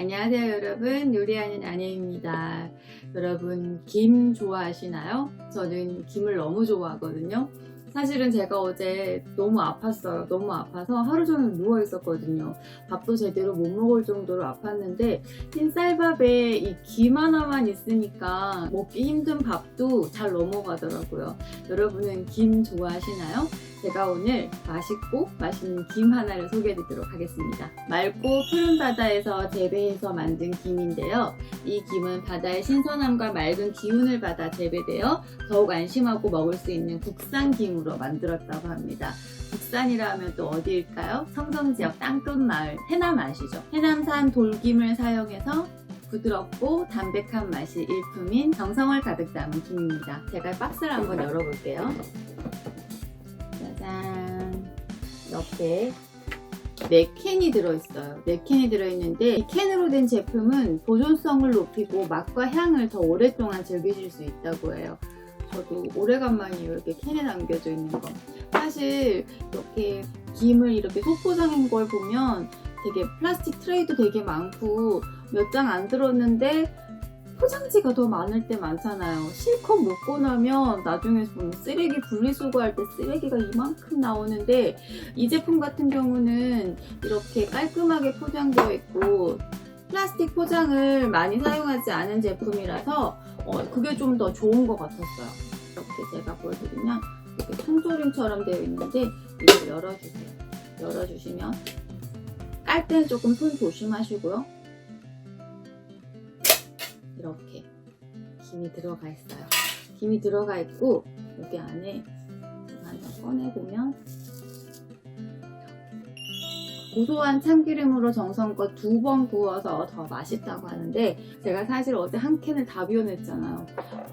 안녕하세요 여러분. 요리하는 아내입니다. 여러분 김 좋아하시나요? 저는 김을 너무 좋아하거든요 사실은 제가 어제 너무 아팠어요 너무 아파서 하루 종일 누워 있었거든요 밥도 제대로 못 먹을 정도로 아팠는데 흰쌀밥에 이 김 하나만 있으니까 먹기 힘든 밥도 잘 넘어가더라고요 여러분은 김 좋아하시나요? 제가 오늘 맛있고 맛있는 김 하나를 소개해 드리도록 하겠습니다. 맑고 푸른 바다에서 재배해서 만든 김인데요. 이 김은 바다의 신선함과 맑은 기운을 받아 재배되어 더욱 안심하고 먹을 수 있는 국산 김으로 만들었다고 합니다. 국산이라 하면 또 어디일까요? 성성 지역 땅끝 마을 해남 아시죠? 해남산 돌김을 사용해서 부드럽고 담백한 맛이 일품인 정성을 가득 담은 김입니다. 제가 박스를 한번 열어볼게요. 짜잔 이렇게 네 캔이 들어있어요. 네 캔이 들어있는데 이 캔으로 된 제품은 보존성을 높이고 맛과 향을 더 오랫동안 즐기실 수 있다고 해요. 저도 오래간만이에요. 이렇게 캔에 담겨져 있는 거. 사실 이렇게 김을 이렇게 소포장인 걸 보면 되게 플라스틱 트레이도 되게 많고 몇 장 안 들었는데 포장지가 더 많을 때 많잖아요. 실컷 먹고 나면 나중에 보면 쓰레기 분리수거할 때 쓰레기가 이만큼 나오는데 이 제품 같은 경우는 이렇게 깔끔하게 포장되어 있고 플라스틱 포장을 많이 사용하지 않은 제품이라서 어, 그게 좀 더 좋은 것 같았어요. 이렇게 제가 보여드리면 이렇게 통조림처럼 되어 있는데 이걸 열어주세요. 열어주시면 깔 때는 조금 손 조심하시고요. 이렇게 김이 들어가 있어요. 김이 들어가 있고 여기 안에 하나 꺼내 보면 고소한 참기름으로 정성껏 두 번 구워서 더 맛있다고 하는데 제가 사실 어제 한 캔을 다 비워냈잖아요.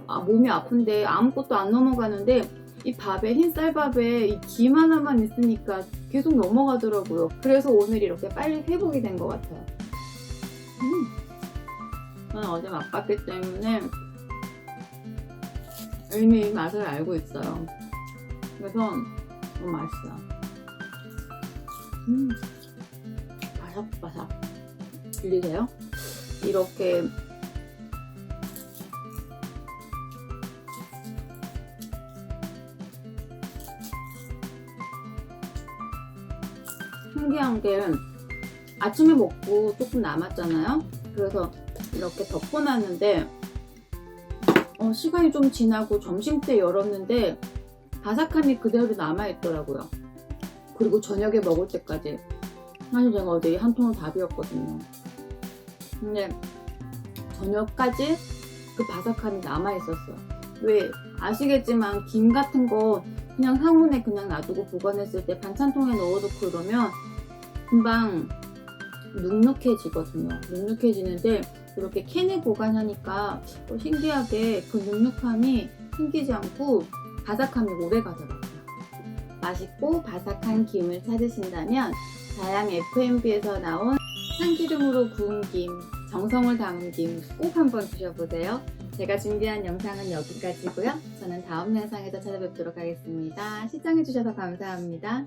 아, 몸이 아픈데 아무것도 안 넘어가는데 이 밥에 흰쌀밥에 이 김 하나만 있으니까 계속 넘어가더라고요. 그래서 오늘 이렇게 빨리 회복이 된 것 같아요. 음. 저는 어제 맛봤기 때문에 이미 맛을 알고 있어요. 그래서 너무 맛있어요. 음, 바삭바삭. 들리세요? 이렇게 신기한 게 아침에 먹고 조금 남았잖아요. 그래서 이렇게 덮어놨는데 어, 시간이 좀 지나고 점심 때 열었는데 바삭함이 그대로 남아있더라고요. 그리고 저녁에 먹을 때까지 사실 제가 어제 한 통을 다 비웠거든요. 근데 저녁까지 그 바삭함이 남아있었어요. 왜 아시겠지만 김 같은 거 그냥 상온에 그냥 놔두고 보관했을 때 반찬통에 넣어놓고 그러면 금방 눅눅해지거든요. 눅눅해지는데 이렇게 캔에 보관하니까 어, 신기하게 그 눅눅함이 생기지 않고 바삭함이 오래 가더라고요. 맛있고 바삭한 김을 찾으신다면 다양 F&B에서 나온 참기름으로 구운 김, 정성을 담은 김 꼭 한번 드셔보세요. 제가 준비한 영상은 여기까지고요. 저는 다음 영상에서 찾아뵙도록 하겠습니다. 시청해주셔서 감사합니다.